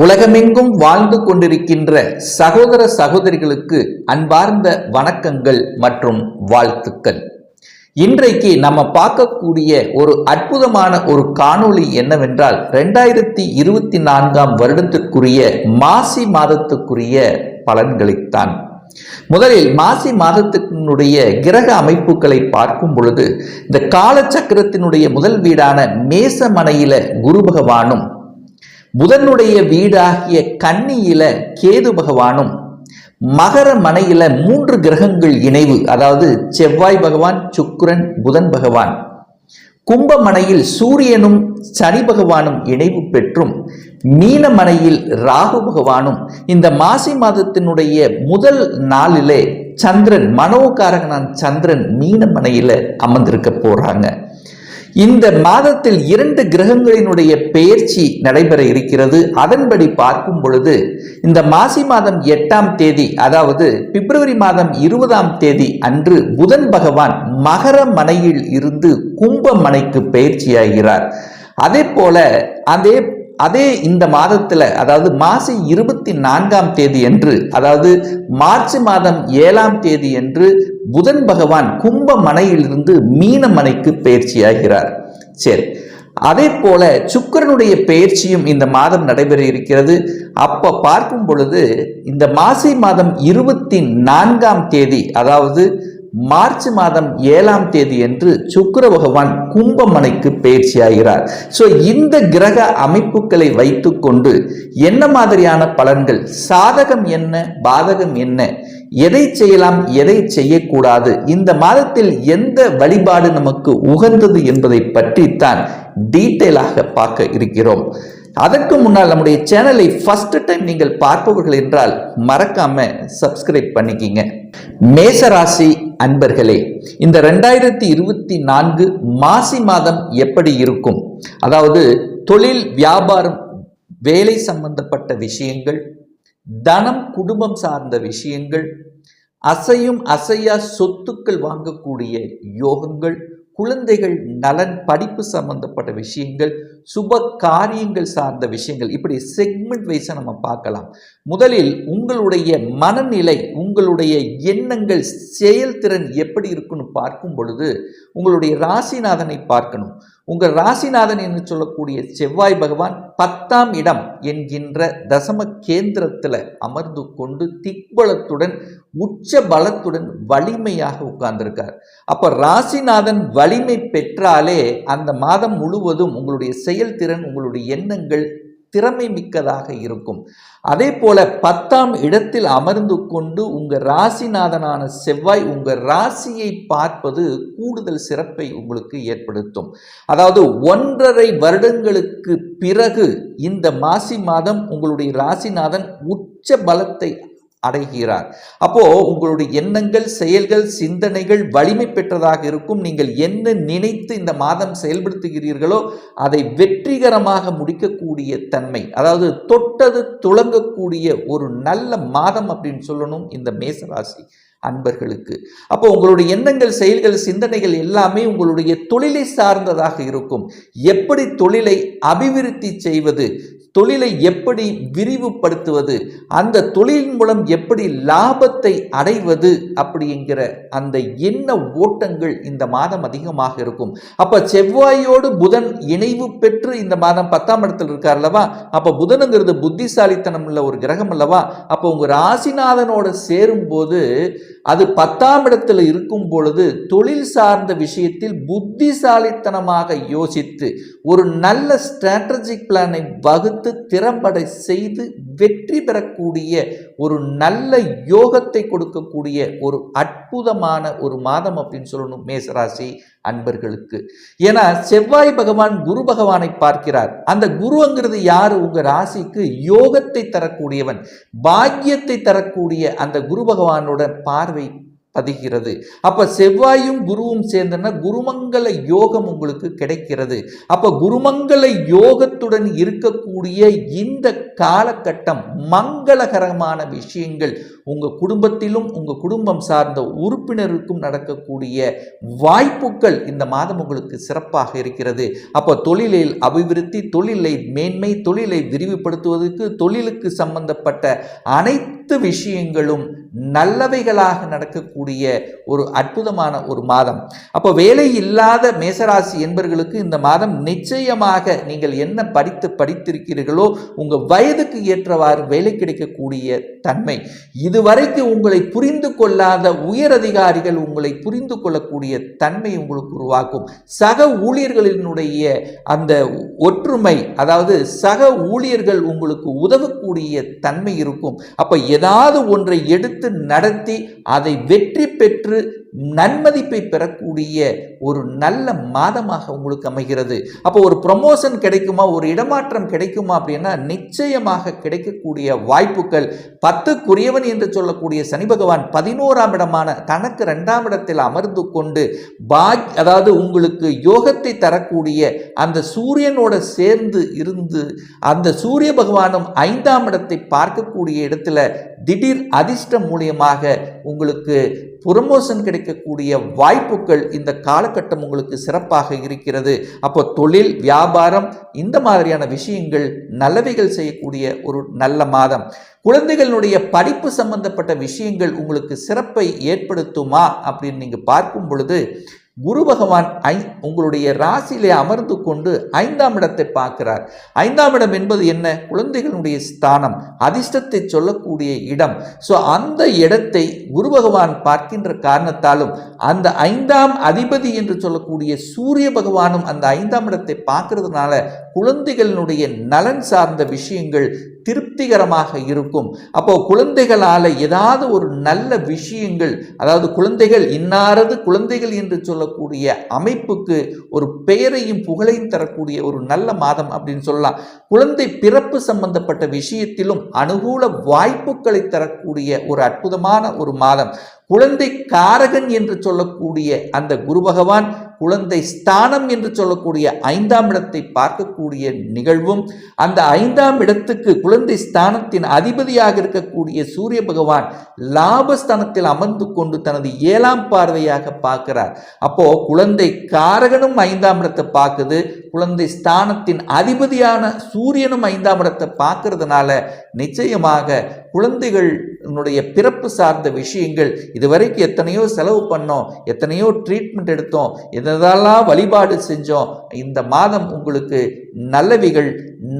உலகமெங்கும் வாழ்ந்து கொண்டிருக்கின்ற சகோதர சகோதரிகளுக்கு அன்பார்ந்த வணக்கங்கள் மற்றும் வாழ்த்துக்கள். இன்றைக்கு நம்ம பார்க்கக்கூடிய ஒரு அற்புதமான ஒரு காணொளி என்னவென்றால் ரெண்டாயிரத்தி இருபத்தி நான்காம் வருடத்திற்குரிய மாசி மாதத்துக்குரிய பலன்களைத்தான். முதலில் மாசி மாதத்தினுடைய கிரக அமைப்புகளை பார்க்கும் பொழுது இந்த காலச்சக்கரத்தினுடைய முதல் வீடான மேசமனையில குரு பகவானும் புதனுடைய வீடாகிய கன்னியில கேது பகவானும் மகர மனையில மூன்று கிரகங்கள் இணைவு அதாவது செவ்வாய் பகவான் சுக்கிரன் புதன் பகவான். கும்பமனையில் சூரியனும் சனி பகவானும் இணைவு பெற்றும் மீனமனையில் ராகு பகவானும் இந்த மாசி மாதத்தினுடைய முதல் நாளிலே சந்திரன் மனோகாரகனான் சந்திரன் மீனமனையில அமர்ந்திருக்க போறாங்க. இந்த மாதத்தில் இரண்டு கிரகங்களினுடைய பெயர்ச்சி நடைபெற இருக்கிறது. அதன்படி பார்க்கும் பொழுது இந்த மாசி மாதம் எட்டாம் தேதி அதாவது பிப்ரவரி மாதம் இருபதாம் தேதி அன்று புதன் பகவான் மகர மனையில் இருந்து கும்ப மனைக்கு பயிற்சியாகிறார் அதே போல அதே அதே இந்த மாதத்தில் அதாவது மாசி இருபத்தி நான்காம் தேதி என்று அதாவது மார்ச் மாதம் ஏழாம் தேதி என்று புதன் பகவான் கும்ப மனையிலிருந்து மீன மனைக்கு பயிற்சியாகிறார். சரி அதே போல சுக்கரனுடைய பயிற்சியும் இந்த மாதம் நடைபெற இருக்கிறது. அப்ப பார்க்கும் பொழுது இந்த மாசி மாதம் இருபத்தி நான்காம் தேதி அதாவது மார்ச் மாதம் ஏழாம் தேதி என்று சுக்கர பகவான் கும்பமனைக்கு பயிற்சியாகிறார். ஸோ இந்த கிரக அமைப்புகளை வைத்துக்கொண்டு என்ன மாதிரியான பலன்கள்? சாதகம் என்ன? பாதகம் என்ன? எதை செய்யலாம்? எதை செய்யக்கூடாது? இந்த மாதத்தில் எந்த வழிபாடு நமக்கு உகந்தது என்பதை பற்றித்தான் டீட்டெயிலாக பார்க்க இருக்கிறோம். அதற்கு முன்னால் நம்முடைய சேனலை ஃபர்ஸ்ட் டைம் நீங்கள் பார்ப்பவர்கள் என்றால் மறக்காம சப்ஸ்கிரைப் பண்ணிக்கிங்க. மேசராசி அன்பர்களே இந்த ரெண்டாயிரத்தி இருபத்தி நான்கு மாசி மாதம் எப்படி இருக்கும்? அதாவது தொழில் வியாபாரம் வேலை சம்பந்தப்பட்ட விஷயங்கள் தனம் குடும்பம் சார்ந்த விஷயங்கள் அசையும் அசையா சொத்துக்கள் வாங்கக்கூடிய யோகங்கள் குழந்தைகள் நலன் படிப்பு சம்பந்தப்பட்ட விஷயங்கள் சுப காரியங்கள் சார்ந்த விஷயங்கள் இப்படி செக்மெண்ட் வைஸாக நம்ம பார்க்கலாம். முதலில் உங்களுடைய மனநிலை உங்களுடைய எண்ணங்கள் செயல்திறன் எப்படி இருக்குன்னு பார்க்கும் பொழுது உங்களுடைய ராசிநாதனை பார்க்கணும். உங்கள் ராசிநாதன் என்று சொல்லக்கூடிய செவ்வாய் பகவான் பத்தாம் இடம் என்கின்ற தசம கேந்திரத்தில் அமர்ந்து கொண்டு திக்பலத்துடன் உச்ச பலத்துடன் வலிமையாக உட்கார்ந்திருக்கார். அப்போ ராசிநாதன் வலிமை பெற்றாலே அந்த மாதம் முழுவதும் உங்களுடைய செயல்திறன் உங்களுடைய எண்ணங்கள் திறமை மிக்கதாக இருக்கும். அதே போல பத்தாம் இடத்தில் அமர்ந்து கொண்டு உங்க ராசிநாதனான செவ்வாய் உங்க ராசியை பார்ப்பது கூடுதல் சிறப்பை உங்களுக்கு ஏற்படுத்தும். அதாவது ஒன்றரை வருடங்களுக்கு பிறகு இந்த மாசி மாதம் உங்களுடைய ராசிநாதன் உச்ச பலத்தை அடைகிறார். அப்போ உங்களுடைய எண்ணங்கள் செயல்கள் சிந்தனைகள் வலிமை பெற்றதாக இருக்கும். நீங்கள் என்ன நினைத்து இந்த மாதம் செயல்படுத்துகிறீர்களோ அதை வெற்றிகரமாக முடிக்கக்கூடிய தன்மை அதாவது தொட்டது துளங்கக்கூடிய ஒரு நல்ல மாதம் அப்படின்னு சொல்லணும் இந்த மேசராசி. அன்பர்களுக்கு. அப்போ உங்களுடைய எண்ணங்கள் செயல்கள் சிந்தனைகள் எல்லாமே உங்களுடைய தொழிலை சார்ந்ததாக இருக்கும். எப்படி தொழிலை அபிவிருத்தி செய்வது தொழிலை எப்படி விரிவுபடுத்துவது அந்த தொழிலின் மூலம் எப்படி லாபத்தை அடைவது அப்படிங்கிற அந்த எண்ண ஓட்டங்கள் இந்த மாதம் அதிகமாக இருக்கும். அப்ப செவ்வாயோடு புதன் இணைவு பெற்று இந்த மாதம் பத்தாம் இடத்தில் இருக்கார் அல்லவா? அப்ப புதனுங்கிறது புத்திசாலித்தனம் உள்ள ஒரு கிரகம் அல்லவா? அப்போ உங்க ராசிநாதனோட சேரும் போது அது பத்தாம் இடத்துல இருக்கும் பொழுது தொழில் சார்ந்த விஷயத்தில் புத்திசாலித்தனமாக யோசித்து ஒரு நல்ல ஸ்ட்ராட்டஜிக் பிளானை வகுத்து திறம்படை செய்து வெற்றி பெறக்கூடிய ஒரு நல்ல யோகத்தை கொடுக்கக்கூடிய ஒரு அற்புதமான ஒரு மாதம் அப்படின்னு சொல்லணும் மேசராசி அன்பர்களுக்கு. ஏன்னா செவ்வாய் பகவான் குரு பகவானை பார்க்கிறார். அந்த குருங்கிறது யாரு? உங்க ராசிக்கு யோகத்தை தரக்கூடியவன். பாக்கியத்தை தரக்கூடிய அந்த குரு பகவானோட பார்வை பதிகிறது. அப்போ செவ்வாயும் குருவும் சேர்ந்தன குருமங்கல யோகம் உங்களுக்கு கிடைக்கிறது. அப்போ குருமங்கல யோகத்துடன் இருக்கக்கூடிய இந்த காலகட்டம் மங்களகரமான விஷயங்கள். உங்கள் குடும்பத்திலும் உங்கள் குடும்பம் சார்ந்த உறுப்பினருக்கும் நடக்கக்கூடிய வாய்ப்புகள் இந்த மாதம் உங்களுக்கு சிறப்பாக இருக்கிறது. அப்போ தொழிலில் அபிவிருத்தி தொழிலை மேன்மை தொழிலை விரிவுபடுத்துவதற்கு தொழிலுக்கு சம்பந்தப்பட்ட அனைத்து விஷயங்களும் நல்லவைகளாக நடக்கக்கூடிய ஒரு அற்புதமான ஒரு மாதம். அப்போ வேலை இல்லாத மேசராசி என்பர்களுக்கு இந்த மாதம் நிச்சயமாக நீங்கள் என்ன படித்து படித்திருக்கிறீர்களோ உங்கள் வயதுக்கு ஏற்றவாறு வேலை கிடைக்கக்கூடிய தன்மை. இதுவரைக்கும் உங்களை புரிந்து கொள்ளாத உயர் அதிகாரிகள் உங்களை புரிந்து கொள்ளக்கூடிய தன்மை உங்களுக்கு உருவாக்கும். சக ஊழியர்களினுடைய அந்த ஒற்றுமை அதாவது சக ஊழியர்கள் உங்களுக்கு உதவக்கூடிய தன்மை இருக்கும். அப்ப ஏதாவது ஒன்றை எடுத்து நடத்தி அதை வெற்றி பெற்று நன்மதிப்பை பெறக்கூடிய ஒரு நல்ல மாதமாக உங்களுக்கு அமைகிறது. அப்போ ஒரு ப்ரொமோஷன் கிடைக்குமா ஒரு இடமாற்றம் கிடைக்குமா அப்படின்னா நிச்சயமாக கிடைக்கக்கூடிய வாய்ப்புகள் பத்துக்குரியவன் என்று சொல்லக்கூடிய சனி பகவான் பதினோராம் இடமான தனக்கு ரெண்டாம் இடத்தில் அமர்ந்து கொண்டு பாக் அதாவது உங்களுக்கு யோகத்தை தரக்கூடிய அந்த சூரியனோட சேர்ந்து இருந்து அந்த சூரிய பகவானும் ஐந்தாம் இடத்தை பார்க்கக்கூடிய இடத்துல திடீர் அதிர்ஷ்டம் மூலியமாக உங்களுக்கு ப்ரொமோஷன் கிடைக்கக்கூடிய வாய்ப்புகள் இந்த காலகட்டம் உங்களுக்கு சிறப்பாக இருக்கிறது. அப்போ தொழில் வியாபாரம் இந்த மாதிரியான விஷயங்கள் நல்லவைகள் செய்யக்கூடிய ஒரு நல்ல மாதம். குழந்தைகளுடைய படிப்பு சம்பந்தப்பட்ட விஷயங்கள் உங்களுக்கு சிறப்பை ஏற்படுத்துமா அப்படின்னு நீங்கள் பார்க்கும் பொழுது குரு பகவான் ஐ உங்களுடைய ராசியிலே அமர்ந்து கொண்டு ஐந்தாம் இடத்தை பார்க்கிறார். ஐந்தாம் இடம் என்பது என்ன? குழந்தைகளுடைய ஸ்தானம் அதிர்ஷ்டத்தை சொல்லக்கூடிய இடம். ஸோ அந்த இடத்தை குரு பகவான் பார்க்கின்ற காரணத்தாலும் அந்த ஐந்தாம் அதிபதி என்று சொல்லக்கூடிய சூரிய பகவானும் அந்த ஐந்தாம் இடத்தை பார்க்கறதுனால குழந்தைகளினுடைய நலன் சார்ந்த விஷயங்கள் திருப்திகரமாக இருக்கும். அப்போ குழந்தைகளால் ஏதாவது ஒரு நல்ல விஷயங்கள் அதாவது குழந்தைகள் இன்னாரது குழந்தைகள் என்று சொல்லக்கூடிய அமைப்புக்கு ஒரு பெயரையும் புகழையும் தரக்கூடிய ஒரு நல்ல மாதம் அப்படின்னு சொல்லலாம். குழந்தை பிறப்பு சம்பந்தப்பட்ட விஷயத்திலும் அனுகூல வாய்ப்புகளை தரக்கூடிய ஒரு அற்புதமான ஒரு மாதம். குழந்தை காரகன் என்று சொல்லக்கூடிய அந்த குரு பகவான் குழந்தை ஸ்தானம் என்று சொல்லக்கூடிய ஐந்தாம் இடத்தை பார்க்கக்கூடிய நிகழ்வும் அந்த ஐந்தாம் இடத்துக்கு குழந்தை ஸ்தானத்தின் அதிபதியாக இருக்கக்கூடிய சூரிய பகவான் லாபஸ்தானத்தில் அமர்ந்து கொண்டு தனது ஏழாம் பார்வையாக பார்க்கிறார். அப்போ குழந்தை காரகனும் ஐந்தாம் இடத்தை பார்க்குது. குழந்தை ஸ்தானத்தின் அதிபதியான சூரியனும் ஐந்தாம் இடத்தை பார்க்கறதுனால நிச்சயமாக குழந்தைகளுடைய பிறப்பு சார்ந்த விஷயங்கள் இதுவரைக்கும் எத்தனையோ செலவு பண்ணோம் எத்தனையோ ட்ரீட்மெண்ட் எடுத்தோம் எதெல்லாம் வழிபாடு செஞ்சோம் இந்த மாதம் உங்களுக்கு நல்லவிகள்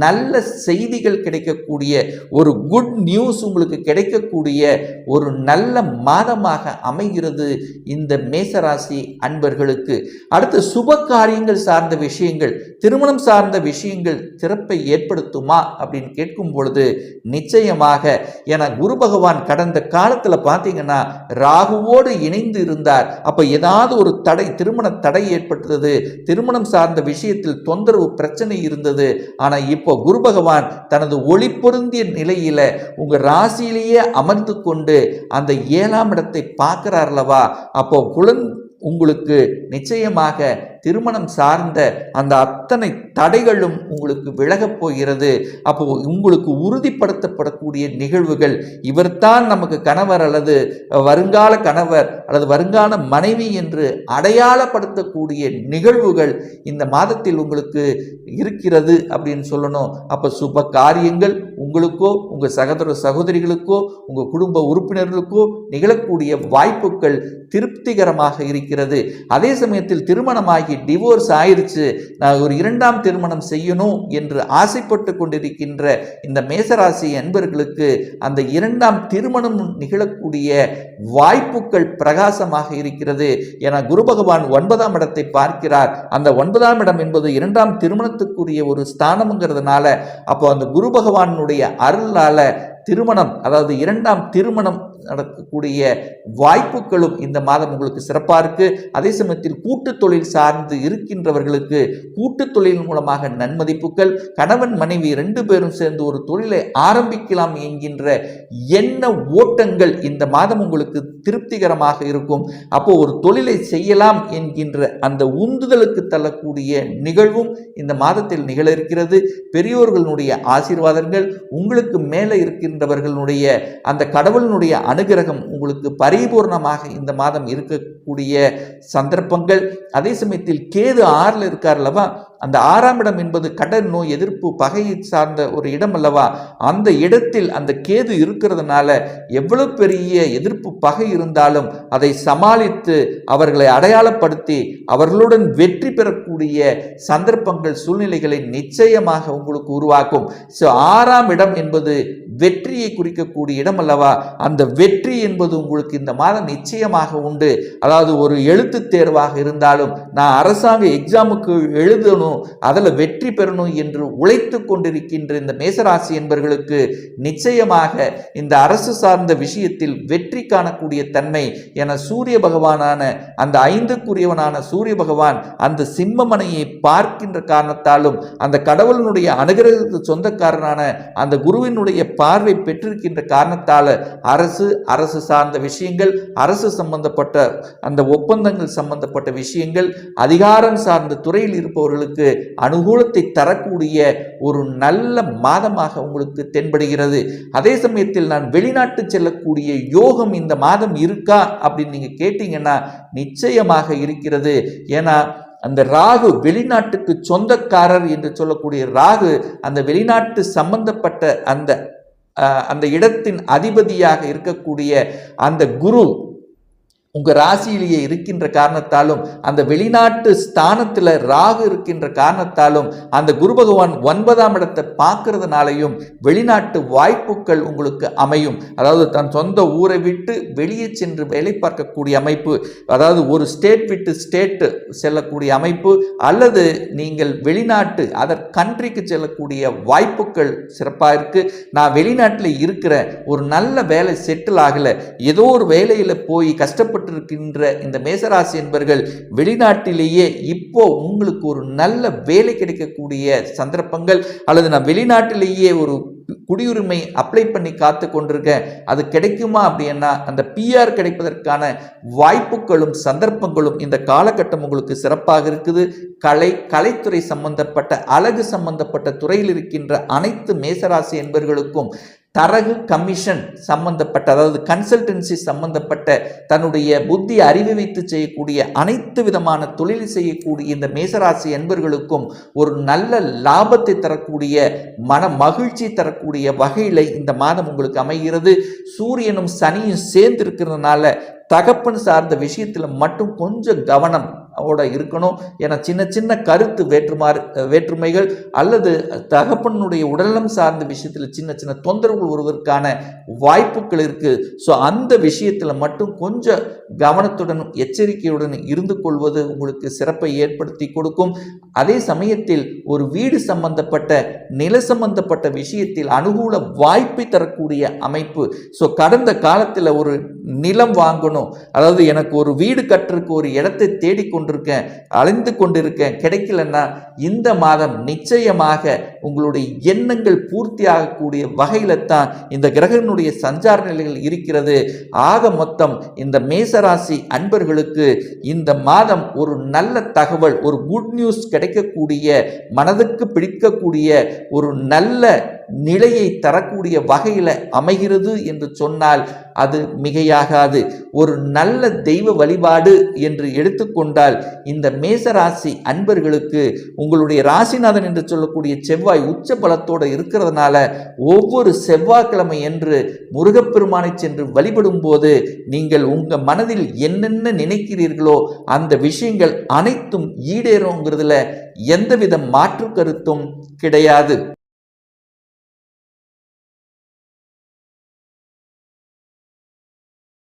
நல்ல செய்திகள் கிடைக்கக்கூடிய ஒரு குட் நியூஸ் உங்களுக்கு கிடைக்கக்கூடிய ஒரு நல்ல மாதமாக அமைகிறது இந்த மேசராசி அன்பர்களுக்கு. அடுத்து சுப காரியங்கள் சார்ந்த விஷயங்கள் திருமணம் சார்ந்த விஷயங்கள் சிறப்பை ஏற்படுத்துமா அப்படின்னு கேட்கும் பொழுது நிச்சயமாக என குரு பகவான் கடந்த காலத்தில் பார்த்தீங்கன்னா ராகுவோடு இணைந்து இருந்தார். அப்போ ஏதாவது ஒரு தடை திருமண தடை ஏற்பட்டது. திருமணம் சார்ந்த விஷயத்தில் தொந்தரவு பிரச்சனை இருந்தது. ஆனால் இப்போ குரு பகவான் தனது ஒளி பொருந்திய நிலையில் உங்கள் ராசியிலேயே அமர்ந்து கொண்டு அந்த ஏழாம் இடத்தை பார்க்கிறார்லவா அப்போ குழந்தை உங்களுக்கு நிச்சயமாக திருமணம் சார்ந்த அந்த அத்தனை தடைகளும் உங்களுக்கு விலகப் போகிறது. அப்போ உங்களுக்கு உறுதிப்படுத்தப்படக்கூடிய நிகழ்வுகள் இவர்தான் நமக்கு கணவர் அல்லது வருங்கால கணவர் அல்லது வருங்கால மனைவி என்று அடையாளப்படுத்தக்கூடிய நிகழ்வுகள் இந்த மாதத்தில் உங்களுக்கு இருக்கிறது அப்படின்னு சொல்லணும். அப்போ சுப காரியங்கள் உங்களுக்கோ உங்கள் சகோதர சகோதரிகளுக்கோ உங்கள் குடும்ப உறுப்பினர்களுக்கோ நிகழக்கூடிய வாய்ப்புகள் திருப்திகரமாக இருக்கிறது. அதே சமயத்தில் திருமணமாகி டிவோர்ஸ் ஆயிடுச்சு நான் ஒரு இரண்டாம் திருமணம் செய்யணும் என்று ஆசைப்பட்டு கொண்டிருக்கின்ற இந்த மேசராசி அன்பர்களுக்கு அந்த இரண்டாம் திருமணம் நிகழக்கூடிய வாய்ப்புகள் பிரகாசமாக இருக்கிறது. என குரு பகவான் ஒன்பதாம் இடத்தை பார்க்கிறார். அந்த ஒன்பதாம் இடம் என்பது இரண்டாம் திருமணத்துக்குரிய ஒரு ஸ்தானம்ங்கிறதுனால அப்போ அந்த குரு பகவானுடைய அருளால திருமணம் அதாவது இரண்டாம் திருமணம் நடக்கக்கூடிய வாய்ப்புகளும் இந்த மாதம் உங்களுக்கு சிறப்பாக இருக்குது அதே சமயத்தில் கூட்டு தொழில் சார்ந்து இருக்கின்றவர்களுக்கு கூட்டு தொழில் மூலமாக நன்மதிப்புகள் கணவன் மனைவி ரெண்டு பேரும் சேர்ந்து ஒரு தொழிலை ஆரம்பிக்கலாம் என்கின்ற என்ன ஓட்டங்கள் இந்த மாதம் உங்களுக்கு திருப்திகரமாக இருக்கும். அப்போ ஒரு தொழிலை செய்யலாம் என்கின்ற அந்த உந்துதலுக்கு தள்ளக்கூடிய நிகழ்வும் இந்த மாதத்தில் நிகழ இருக்கிறது. பெரியோர்களுடைய ஆசீர்வாதங்கள் உங்களுக்கு மேலே இருக்கின்றவர்களுடைய அந்த கடவுளினுடைய அனுகிரகம் உங்களுக்கு பரிபூர்ணமாக இந்த மாதம் இருக்கக்கூடிய சந்தர்ப்பங்கள். அதே சமயத்தில் கேது ஆறில் இருக்கார் அல்லவா? அந்த ஆறாம் இடம் என்பது கடன் நோய் எதிர்ப்பு பகையை சார்ந்த ஒரு இடம் அல்லவா? அந்த இடத்தில் அந்த கேது இருக்கிறதுனால எவ்வளவு பெரிய எதிர்ப்பு பகை இருந்தாலும் அதை சமாளித்து அவர்களை அடையாளப்படுத்தி அவர்களுடன் வெற்றி பெறக்கூடிய சந்தர்ப்பங்கள் சூழ்நிலைகளை நிச்சயமாக உங்களுக்கு உருவாக்கும். ஸோ ஆறாம் இடம் என்பது வெற்றியை குறிக்கக்கூடிய இடம் அல்லவா? அந்த வெற்றி என்பது உங்களுக்கு இந்த மாதம் நிச்சயமாக உண்டு. அதாவது ஒரு எழுத்து தேர்வாக இருந்தாலும் நான் அரசாங்க எக்ஸாமுக்கு எழுதணும் அதில் வெற்றி பெறணும் என்று உழைத்து கொண்டிருக்கின்ற இந்த மேசராசி என்பவர்களுக்கு நிச்சயமாக இந்த அரசு சார்ந்த விஷயத்தில் வெற்றி காணக்கூடிய தன்மை என சூரிய பகவானான அந்த ஐந்துக்குரியவனான சூரிய பகவான் அந்த சிம்மமனையை பார்க்கின்ற காரணத்தாலும் அந்த கடவுளினுடைய அனுகிரகத்துக்கு சொந்தக்காரனான அந்த குருவினுடைய பார்வை பெற்றிருக்கின்ற காரணத்தால் அரசு அரசு சார்ந்த விஷயங்கள் அரசு சம்பந்தப்பட்ட அந்த ஒப்பந்தங்கள் சம்பந்தப்பட்ட விஷயங்கள் அதிகாரம் சார்ந்த துறையில் இருப்பவர்களுக்கு அனுகூலத்தை தரக்கூடிய ஒரு நல்ல மாதமாக உங்களுக்கு தென்படுகிறது. அதே சமயத்தில் நான் வெளிநாட்டு செல்லக்கூடிய யோகம் இந்த மாதம் இருக்கா அப்படின்னு நீங்கள் கேட்டீங்கன்னா நிச்சயமாக இருக்கிறது. ஏன்னா அந்த ராகு வெளிநாட்டுக்கு சொந்தக்காரர் என்று சொல்லக்கூடிய ராகு அந்த வெளிநாட்டு சம்பந்தப்பட்ட அந்த அந்த இடத்தின் அதிபதியாக இருக்கக்கூடிய அந்த குரு உங்கள் ராசியிலேயே இருக்கின்ற காரணத்தாலும் அந்த வெளிநாட்டு ஸ்தானத்தில் ராகு இருக்கின்ற காரணத்தாலும் அந்த குரு பகவான் ஒன்பதாம் இடத்தை பார்க்கறதுனாலையும் வெளிநாட்டு வாய்ப்புகள் உங்களுக்கு அமையும். அதாவது தன் சொந்த ஊரை விட்டு வெளியே சென்று வேலை பார்க்கக்கூடிய அமைப்பு அதாவது ஒரு ஸ்டேட் விட்டு ஸ்டேட்டு செல்லக்கூடிய அமைப்பு அல்லது நீங்கள் வெளிநாட்டு அதர் கண்ட்ரிக்கு செல்லக்கூடிய வாய்ப்புகள் சிறப்பாக இருக்குது நான் வெளிநாட்டில் இருக்கிற ஒரு நல்ல வேலை செட்டில் ஆகலை. ஏதோ ஒரு வேலையில் போய் கஷ்டப்பட்டு இருக்கின்ற இந்த மேசராசி என்பர்கள் வெளிநாட்டிலேயே இப்போ உங்களுக்கு ஒரு நல்ல வேலை கிடைக்கக்கூடிய சந்தர்ப்பங்கள் அல்லது நான் வெளிநாட்டிலேயே ஒரு குடியுரிமை அப்ளை பண்ணி காத்து கொண்டிருக்கேன். அது கிடைக்குமா அப்படின்னா அந்த பிஆர் கிடைப்பதற்கான வாய்ப்புகளும் சந்தர்ப்பங்களும் இந்த காலகட்டம் உங்களுக்கு சிறப்பாக இருக்குது. கலை கலைத்துறை சம்பந்தப்பட்ட அழகு சம்பந்தப்பட்ட துறையில் இருக்கின்ற அனைத்து மேசராசி என்பவர்களுக்கும் தரகு கமிஷன் சம்பந்தப்பட்ட அதாவது கன்சல்டன்சி சம்பந்தப்பட்ட தன்னுடைய புத்தி அறிவு வைத்து செய்யக்கூடிய அனைத்து விதமான தொழில் செய்யக்கூடிய இந்த மேசராசி என்பர்களுக்கும் ஒரு நல்ல லாபத்தை தரக்கூடிய மன மகிழ்ச்சி தரக்கூடிய வகையில் இந்த மாதம் உங்களுக்கு அமைகிறது. சூரியனும் சனியும் சேர்ந்து இருக்கிறதுனால தகப்பன் சார்ந்த விஷயத்தில் மட்டும் கொஞ்சம் கவனம் ஓட இருக்கணும் என சின்ன சின்ன கருத்து வேற்றுமாறு வேற்றுமைகள் அல்லது தகப்பனுடைய உடல்நலம் சார்ந்த விஷயத்தில் சின்ன சின்ன தொந்தரவுகள் வருவதற்கான வாய்ப்புகள் இருக்குது ஸோ அந்த விஷயத்தில் மட்டும் கொஞ்சம் கவனத்துடன் எச்சரிக்கையுடன் இருந்து கொள்வது உங்களுக்கு சிறப்பை ஏற்படுத்தி கொடுக்கும். அதே சமயத்தில் ஒரு வீடு சம்பந்தப்பட்ட நில சம்பந்தப்பட்ட விஷயத்தில் அனுகூல வாய்ப்பை தரக்கூடிய அமைப்பு. ஸோ கடந்த காலத்தில் ஒரு நிலம் வாங்கணும். அதாவது எனக்கு ஒரு வீடு கட்டுறதுக்கு ஒரு இடத்தை தேடிக்கொண்டு கொண்டிருக்கேன் அலைந்து கொண்டிருக்கேன் கிடைக்கலன்னா இந்த மாதம் நிச்சயமாக உங்களுடைய எண்ணங்கள் பூர்த்தி ஆகக்கூடிய வகையில தான் இந்த கிரகனுடைய சஞ்சார நிலைகள் இருக்கிறது. ஆக மொத்தம் இந்த மேசராசி அன்பர்களுக்கு இந்த மாதம் ஒரு நல்ல தகவல் ஒரு குட் நியூஸ் கிடைக்கக்கூடிய மனதுக்கு பிடிக்கக்கூடிய ஒரு நல்ல நிலையை தரக்கூடிய வகையில் அமைகிறது என்று சொன்னால் அது மிகையாகாது. ஒரு நல்ல தெய்வ வழிபாடு என்று எடுத்துக்கொண்டால் இந்த மேசராசி அன்பர்களுக்கு உங்களுடைய ராசிநாதன் என்று சொல்லக்கூடிய செவ்வாய் உச்ச பலத்தோடு இருக்கிறதுனால ஒவ்வொரு செவ்வாய்க்கிழமை என்று முருகப்பெருமானை சென்று வழிபடும் போது நீங்கள் உங்கள் மனதில் என்னென்ன நினைக்கிறீர்களோ அந்த விஷயங்கள் அனைத்தும் ஈடேறுங்கிறதுல எந்தவித மாற்று கருத்தும் கிடையாது.